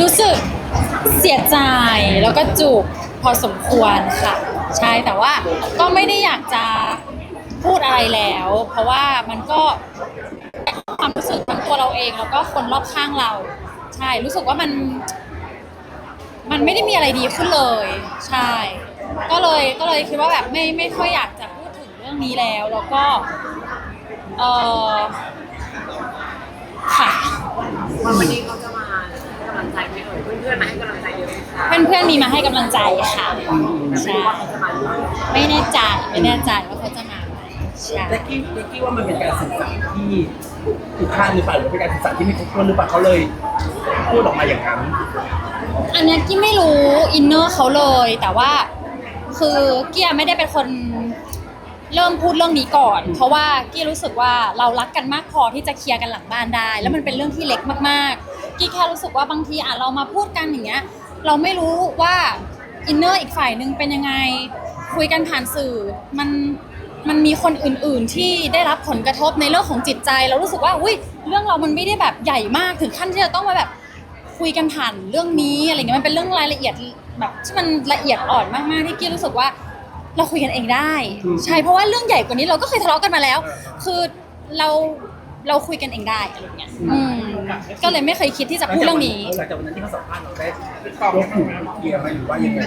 รู้สึกเสียใจแล้วก็จูบพอสมควรค่ะ ใช่แต่ว่าก็ไม่ได้อยากจะพูดอะไรแล้ว เพราะว่ามันก็ความรู้สึกทั้งตัวเราเองแล้วก็คนรอบข้างเรา ใช่รู้สึกว่ามัน มันไม่ได้มีอะไรดีขึ้นเลย ใช่ ก็เลยก็เลยคิดว่าแบบไม่ไม่ค่อยอยากจะพูดถึงเรื่องนี้แล้ว แล้วก็เออค่ะ วันวันนี้ พื่อนๆมาให้กำลังใจเยอะไหมคะเพื่อนๆมีมาให้กำลังใจค่ะแต่ไม่ใช่รู้ว่าเขาจะมาหรือเปล่าไม่แน่ใจไม่แน่ใจว่าเขาจะมาไหมใช่เล็กกี้เล็กกี้ว่ามันเป็นการสื่อสารที่ผิดพลาดหรือเปล่าหรือเป็นการสื่อสารที่ไม่ครบถ้วนหรือเปล่าเขาเลยพูดออกมาอย่างนั้นอันเนี้ยกี้ไม่รู้อินเนอร์เขาเลย แต่ว่าคือกี้ไม่ได้เป็นคนเริ่มพูดเรื่องนี้ก่อน เพราะว่ากี้รู้สึกว่าเรารักกันมากพอที่จะเคลียร์กันหลังบ้านได้ แล้วมันเป็นเรื่องที่เล็กมากๆ กี้แค่รู้สึกว่าบางทีอะเรามาพูดกันอย่างเงี้ยเราไม่รู้ว่าอินเนอร์อีกฝ่ายหนึ่งเป็นยังไงคุยกันผ่านสื่อมันมันมีคนอื่นๆที่ได้รับผลกระทบในเรื่องของจิตใจ เรารู้สึกว่าอุ้ยเรื่องเรามันไม่ได้แบบใหญ่มากถึงขั้นที่จะต้องมาแบบคุยกันผ่านเรื่องนี้อะไรเงี้ยมันเป็นเรื่องรายละเอียดแบบที่มันละเอียดอ่อนมากๆที่กี้รู้สึกว่าเราคุยกันเองได้อืมใช่เพราะว่าเรื่องใหญ่กว่านี้เราก็เคยทะเลาะกันมาแล้ว คือเรา เราคุยกันเองได้อะไรเงี้ยอืมก็เลยไม่เคยคิดที่จะพูดเรื่องนี้ หลังจากวันนั้นที่เขาสัมภาษณ์เราได้ยกหูเคลียร์ไหมหรือว่ายังไง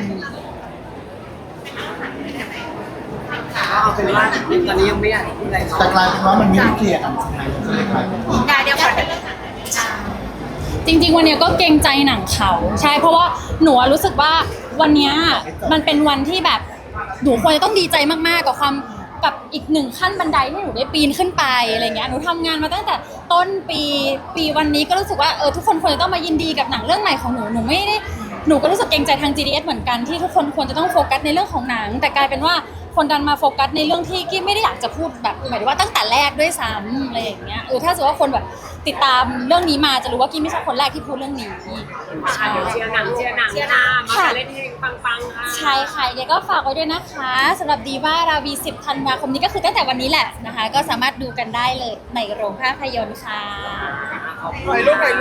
ก็เอาเป็นว่าตอนนี้ยังไม่อยากพูดอะไรแต่เนาะกลายเป็นว่ามันไม่ได้เคลียร์กันใช่ไหมใช่ไหมครับได้เดี๋ยวก่อนจริง ๆ วันเนี้ยก็เกรงใจหนังเขา ใช่เพราะว่าหนูอะรู้สึกว่าวันเนี้ยมันเป็นวันที่แบบหนูควรจะต้องดีใจมากๆกับความ กับอีกหนึ่งขั้นบันไดที่หนูได้ปีนขึ้นไปอะไรเงี้ยหนูทำงานมาตั้งแต่ต้นปีปีวันนี้ก็รู้สึกว่าเออทุกคนควรจะต้องมายินดีกับหนังเรื่องใหม่ของหนูหนูไม่ได้หนูก็รู้สึกเกรงใจทาง GDS เหมือนกันที่ทุกคนควรจะต้องโฟกัสในเรื่องของหนัง แต่กลายเป็นว่าคนดันมาโฟกัสในเรื่องที่กี้ไม่ได้อยากจะพูดแบบหมายถึงว่าตั้งแต่แรกด้วยซ้ำอะไรอย่างเงี้ยเออถ้าสมมติว่าคนแบบ ติดตามเรื่องนี้มาจะรู้ว่ากี้ไม่ใช่คนแรกที่พูดเรื่องนี้อะเดี๋ยวเชียร์หนังเชียร์หนังค่ะมาเล่นเพลงปังๆค่ะใช่ค่ะยังไงก็ฝากไว้ด้วยนะคะสำหรับดีว่าราวี10ธันวาคมนี้ก็คือตั้งแต่วันนี้แหละนะคะ ก็สามารถดูกันได้เลยในโรงภาพยนตร์ค่ะถ่ายรูปถ่ายรู